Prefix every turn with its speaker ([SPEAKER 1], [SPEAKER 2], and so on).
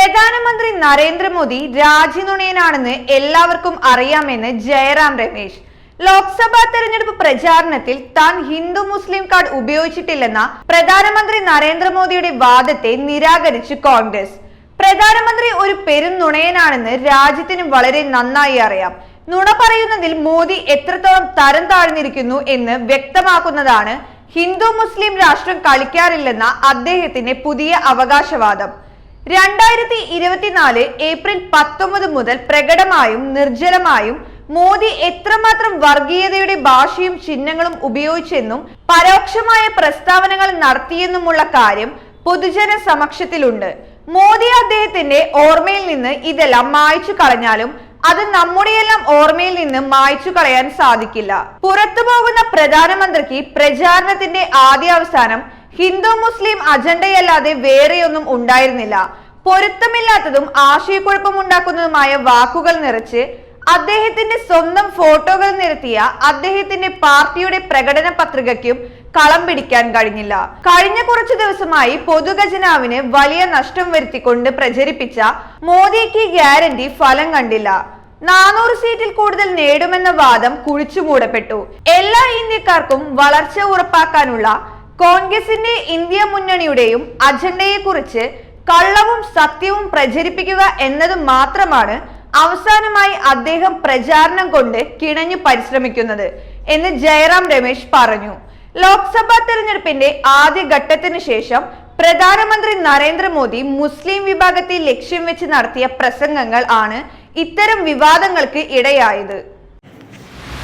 [SPEAKER 1] പ്രധാനമന്ത്രി നരേന്ദ്രമോദി രാജ്യനുണയനാണെന്ന് എല്ലാവർക്കും അറിയാമെന്ന് ജയറാം രമേശ്. ലോക്സഭാ തെരഞ്ഞെടുപ്പ് പ്രചാരണത്തിൽ താൻ ഹിന്ദു മുസ്ലിം കാർഡ് ഉപയോഗിച്ചിട്ടില്ലെന്ന പ്രധാനമന്ത്രി നരേന്ദ്രമോദിയുടെ വാദത്തെ നിരാകരിച്ച് കോൺഗ്രസ്. പ്രധാനമന്ത്രി ഒരു പെരും നുണയനാണെന്ന് രാജ്യത്തിന് വളരെ നന്നായി അറിയാം. നുണ പറയുന്നതിൽ മോദി എത്രത്തോളം തരം താഴ്ന്നിരിക്കുന്നു എന്ന് വ്യക്തമാക്കുന്നതാണ് ഹിന്ദു മുസ്ലിം രാഷ്ട്രം കളിക്കാറില്ലെന്ന അദ്ദേഹത്തിന്റെ പുതിയ അവകാശവാദം. രണ്ടായിരത്തി ഇരുപത്തിനാല് ഏപ്രിൽ പത്തൊമ്പത് മുതൽ പ്രകടമായും നിർജലമായും മോദി എത്രമാത്രം വർഗീയതയുടെ ഭാഷയും ചിഹ്നങ്ങളും ഉപയോഗിച്ചെന്നും പരോക്ഷമായ പ്രസ്താവനകൾ നടത്തിയെന്നുമുള്ള കാര്യം പൊതുജന സമക്ഷത്തിലുണ്ട്. മോദി അദ്ദേഹത്തിന്റെ ഓർമ്മയിൽ നിന്ന് ഇതെല്ലാം മായ്ച്ചു കളഞ്ഞാലും അത് നമ്മുടെയെല്ലാം ഓർമ്മയിൽ നിന്ന് മായ്ച്ചു കളയാൻ സാധിക്കില്ല. പുറത്തു പോകുന്ന പ്രധാനമന്ത്രിക്ക് പ്രചാരണത്തിന്റെ ആദ്യ അവസാനം ഹിന്ദു മുസ്ലിം അജണ്ടയല്ലാതെ വേറെയൊന്നും ഉണ്ടായിരുന്നില്ല. പൊരുത്തമില്ലാത്തതും ആശയക്കുഴപ്പമുണ്ടാക്കുന്നതുമായ വാക്കുകൾ നിറച്ച് അദ്ദേഹത്തിന്റെ സ്വന്തം ഫോട്ടോകൾ നിരത്തിയ അദ്ദേഹത്തിന്റെ പാർട്ടിയുടെ പ്രകടന പത്രികയ്ക്കും കളം പിടിക്കാൻ കഴിഞ്ഞില്ല. കഴിഞ്ഞ കുറച്ചു ദിവസമായി പൊതുഖജനാവിന് വലിയ നഷ്ടം വരുത്തിക്കൊണ്ട് പ്രചരിപ്പിച്ച മോദിക്ക് ഗ്യാരണ്ടി ഫലം കണ്ടില്ല. നാനൂറ് സീറ്റിൽ കൂടുതൽ നേടുമെന്ന വാദം കുഴിച്ചുമൂടപ്പെട്ടു. എല്ലാ ഇന്ത്യക്കാർക്കും വളർച്ച ഉറപ്പാക്കാനുള്ള കോൺഗ്രസിന്റെ ഇന്ത്യ മുന്നണിയുടെയും അജണ്ടയെക്കുറിച്ച് കള്ളവും സത്യവും പ്രചരിപ്പിക്കുക എന്നത് മാത്രമാണ് അവസാനമായി അദ്ദേഹം പ്രചാരണം കൊണ്ട് കിണഞ്ഞു പരിശ്രമിക്കുന്നത് എന്ന് ജയറാം രമേശ് പറഞ്ഞു. ലോക്സഭാ തെരഞ്ഞെടുപ്പിന്റെ ആദ്യ ഘട്ടത്തിന് ശേഷം പ്രധാനമന്ത്രി നരേന്ദ്രമോദി മുസ്ലിം വിഭാഗത്തെ ലക്ഷ്യം വെച്ച് നടത്തിയ പ്രസംഗങ്ങൾ ആണ് ഇത്തരം വിവാദങ്ങൾക്ക് ഇടയായത്.